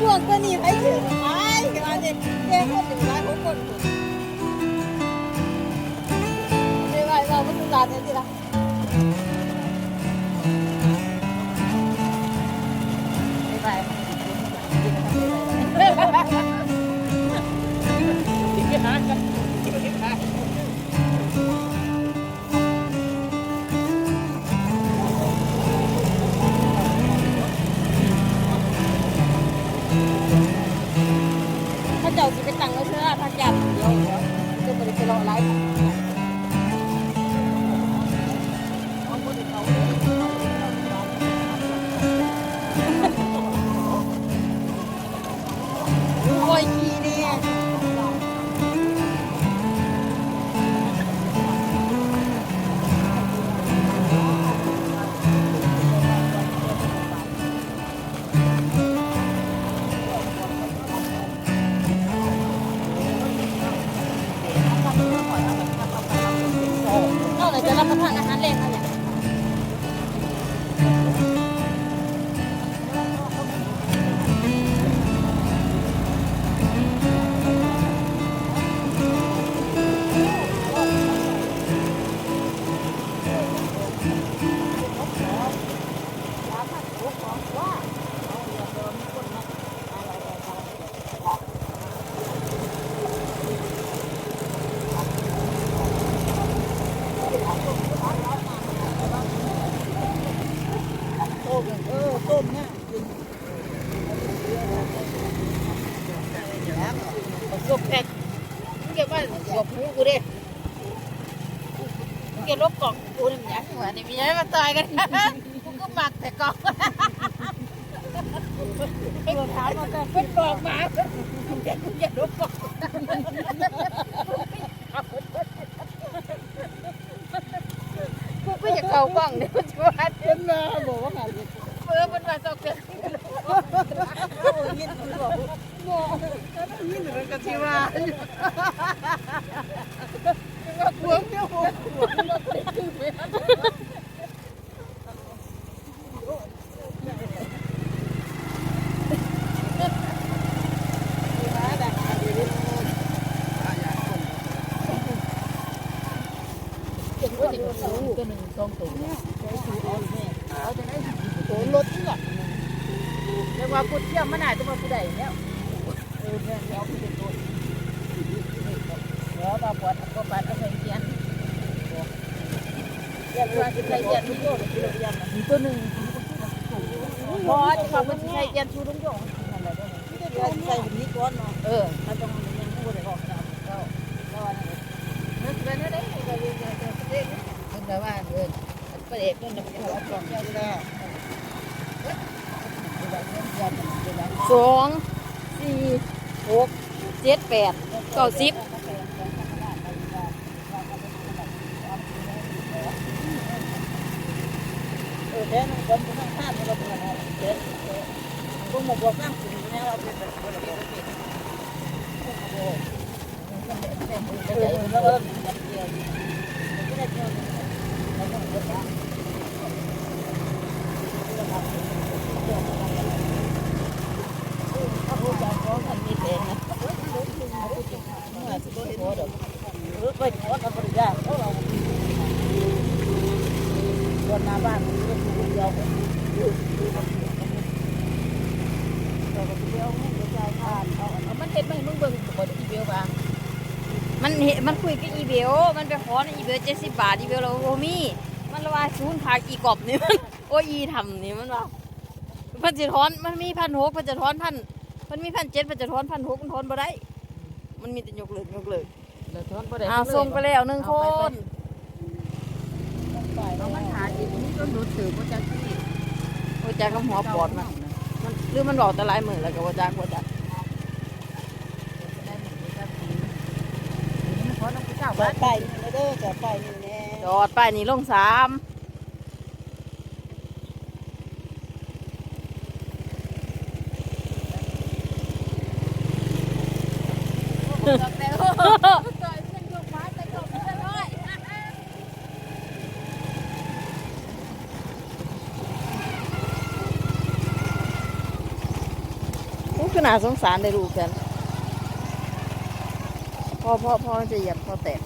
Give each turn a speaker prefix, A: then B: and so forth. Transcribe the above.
A: พวกก็นี่ไปถึงไอ้กันมาเนี่ยแกคนถึงร้านของคนไม่ไหวเราไม่ต้องการเนี่ยสิละ ถ้าเจ้าสิไปตังไว้เชื่อพักยันเดียวเดี๋ยวจะไปรอไลฟ์โอ้ยขี้ รับประทานอาหารเล่นแล้ว ประสบแพ็คมึงเก็บว่าสวบหูกูดิมึงเก็บลบกล่องกูนี่มันยักษ์หัวนี่มีอะไรมาต่อยกันกูก็หมักแต่กล่องเป็นถามมาแต่เป็นบอกหมาเก็บมึงเก็บลบกล่องกูก็อยากเข้ากล้องเดี๋ยวมันจะว่าเป็นมาบอกว่าหาเออเป็นมาสองเดือนยินมันบอกยินมันก็ที่ว่าหัวเดี ยวหัวตัวหนึ่งสองตัวเอาจะได้โอ้รถนี่แหละ เรียกว่ากูเที่ยวมาหนาจะมาผู้ใดเนี่ยเออเนี่ยเดี๋ยวผู้ใดตัวเดี๋ยวตาปวดก็ปัดเอาใส่เกียนเดี๋ยวว่าใส่เกียนทุกโยนที่เราเรียนมีตัวหนึ่งพอจะมาเป็นใส่เกียนชูลุงโยงอะไรด้วยเดี๋ยวใส่แบบนี้ก่อนเนาะเออถ้าต้องยังพูดได้ก่อนนะก็ก็อันนี้นึกไปนั่นได้ก็เรียจะจะเรียนคุณแต่ว่าเออประเด็กนั่นจะเป็นหัวกล่องยาวแล้ว สองสี่หกเจ็ดแปดเก้าสิบเออเดี๋ยวมันคนข้างข้างเราเป็นอะไรเดี๋ยวพวกหมกบวกนั่งกินแม่เราเป็นแบบคนละแบบเออแล้วก็เดียวไม่ได้เที่ยวแล้วก็เดินทาง ถ้าพูดจาเพราะมันมีเพลงนะเมื่อสิบโมงเดี๋ยวรถ ไปขอกับบริการเพราะเราเดินมาบ้านเดียวเรื่องเดียวไม่ใจทานเขามันเห็นไหมมึงเบิ่งตัวอีเบลบ้าง
B: มันเห็นมันคุยกับอีเบลมันไปขอในอีเบลเจ็ดสิบบาทอีเบลเราโอ้มี่มันละว่าศูนพักอีกรอบนี่มันโอ้อีทำนี่มันว่าพันจะทอนมันมีพันหกพันจะทอนพันมันมีพันเจ็ดพันจะทอนพันหกมันทอนบ่ได้ มันมีแต่ยกเลิกยกเลิก
A: ดี๋ยวทอนบ่ได้
B: อ้าวส่งไปแล้วหนึ่งคน
A: เอามันหาอีกนี่ต้นดูถือว่าจะที่
B: โอ้ยจากกับหัวปอดมันมันหรือมันบอกแต่หลายมือแล้วก็ว่าจากว่าจาก
A: ขอน้ำเจ้าบ้านไปนี่เด้อจะไปนี่แน่
B: จอดป้ายนี่ลงสาม
A: แต่โอ้ต่อยเส้นยกฟ้าแต่ก็ไม่ได้
B: นี่ คือน่าสงสารได้ลูกกันพ่อพ่อพ่อจะเหยียบพ่อแตก